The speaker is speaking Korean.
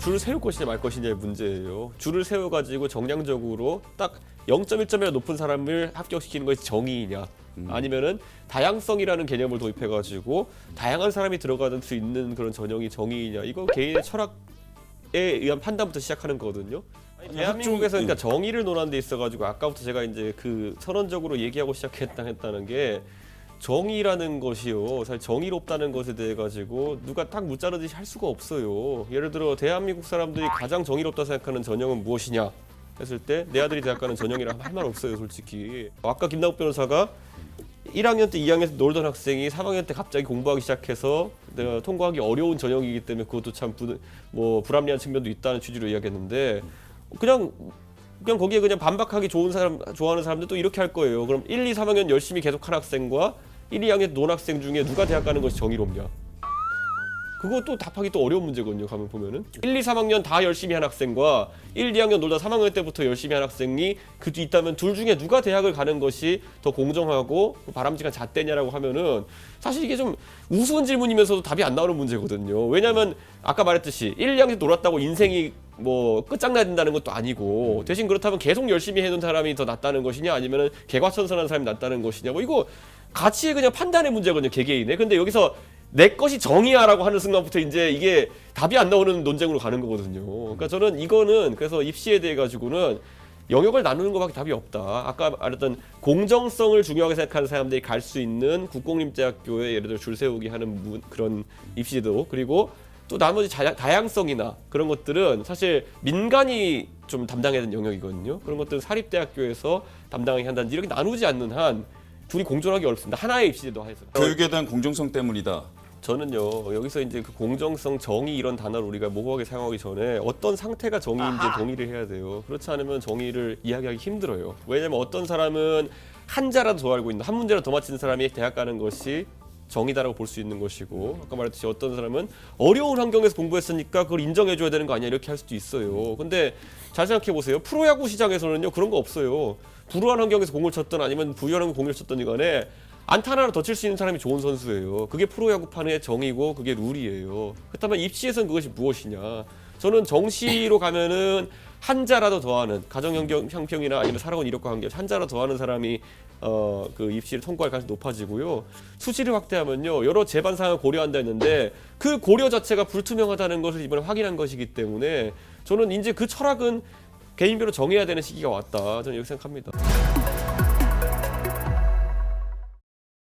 줄을 세울 것이냐 말 것이냐의 문제예요. 줄을 세워가지고 정량적으로 딱 0.1점이나 높은 사람을 합격시키는 것이 정의이냐 아니면은 다양성이라는 개념을 도입해가지고 다양한 사람이 들어갈 수 있는 그런 전형이 정의이냐 이거 개인의 철학에 의한 판단부터 시작하는 거거든요. 아니, 대한민국에서 그러니까 정의를 논하는 데 있어가지고 아까부터 제가 이제 그 선언적으로 얘기하고 시작했다 했다는 게 정의라는 것이요. 사실 정의롭다는 것에 대해 가지고 누가 딱 무자르듯이 할 수가 없어요. 예를 들어 대한민국 사람들이 가장 정의롭다 생각하는 전형은 무엇이냐 했을 때 내 아들이 대학 가는 전형이랑 할말 없어요, 솔직히. 아까 김나욱 변호사가 1학년 때 2학년 때 놀던 학생이 3학년 때 갑자기 공부하기 시작해서 내가 통과하기 어려운 전형이기 때문에 그것도 참 뭐 불합리한 측면도 있다는 취지로 이야기했는데 그냥 그냥 거기에 그냥 반박하기 좋은 사람 좋아하는 사람들 또 이렇게 할 거예요. 그럼 1, 2, 3학년 열심히 계속 한 학생과 1, 2학년 논학생 중에 누가 대학 가는 것이 정의롭냐? 그것도 답하기 또 어려운 문제거든요. 가면 보면은 1, 2, 3학년 다 열심히 한 학생과 1, 2학년 놀다 3학년 때부터 열심히 한 학생이 그 뒤 있다면 둘 중에 누가 대학을 가는 것이 더 공정하고 바람직한 잣대냐라고 하면은 사실 이게 좀 우스운 질문이면서도 답이 안 나오는 문제거든요. 왜냐하면 아까 말했듯이 1, 2학년 놀았다고 인생이 뭐 끝장나야 된다는 것도 아니고 대신 그렇다면 계속 열심히 해놓은 사람이 더 낫다는 것이냐 아니면은 개과천선한 사람이 낫다는 것이냐 뭐 이거 가치의 그냥 판단의 문제거든요 개개인의 근데 여기서 내 것이 정의야라고 하는 순간부터 이제 이게 답이 안 나오는 논쟁으로 가는 거거든요 그러니까 저는 이거는 그래서 입시에 대해 가지고는 영역을 나누는 것밖에 답이 없다. 아까 말했던 공정성을 중요하게 생각하는 사람들이 갈 수 있는 국공립대학교에 예를 들어 줄 세우기 하는 문- 그런 입시도 그리고 또 나머지 자- 다양성이나 그런 것들은 사실 민간이 좀 담당해야 되는 영역이거든요. 그런 것들은 사립대학교에서 담당하게 한다든지 이렇게 나누지 않는 한 둘이 공존하기 어렵습니다. 하나의 입시제도 하에서. 교육에 대한 공정성 때문이다. 저는요 여기서 이제 그 공정성 정의 이런 단어를 우리가 모호하게 사용하기 전에 어떤 상태가 정의인지 동의를 해야 돼요 그렇지 않으면 정의를 이야기하기 힘들어요 왜냐면 어떤 사람은 한자라도 더 알고 있는 한 문제라도 더 맞히는 사람이 대학 가는 것이 정의다라고 볼 수 있는 것이고 아까 말했듯이 어떤 사람은 어려운 환경에서 공부했으니까 그걸 인정해줘야 되는 거 아니야 이렇게 할 수도 있어요 근데 잘 생각해 보세요 프로야구 시장에서는요 그런 거 없어요 불우한 환경에서 공을 쳤든 아니면 부유한 공을 쳤든 간에 안타 하나를 더칠수 있는 사람이 좋은 선수예요. 그게 프로야구판의 정이고 그게 룰이에요. 그렇다면 입시에서는 그것이 무엇이냐? 저는 정시로 가면은 한자라도 더하는 가정 형평 형평이나 아니면 살아온 이력과 관계 한자라도 더하는 사람이 어 그 입시를 통과할 가능성이 높아지고요. 수시를 확대하면요 여러 재반 사항을 고려한다 했는데 그 고려 자체가 불투명하다는 것을 이번에 확인한 것이기 때문에 저는 이제 그 철학은 개인별로 정해야 되는 시기가 왔다. 저는 이렇게 생각합니다.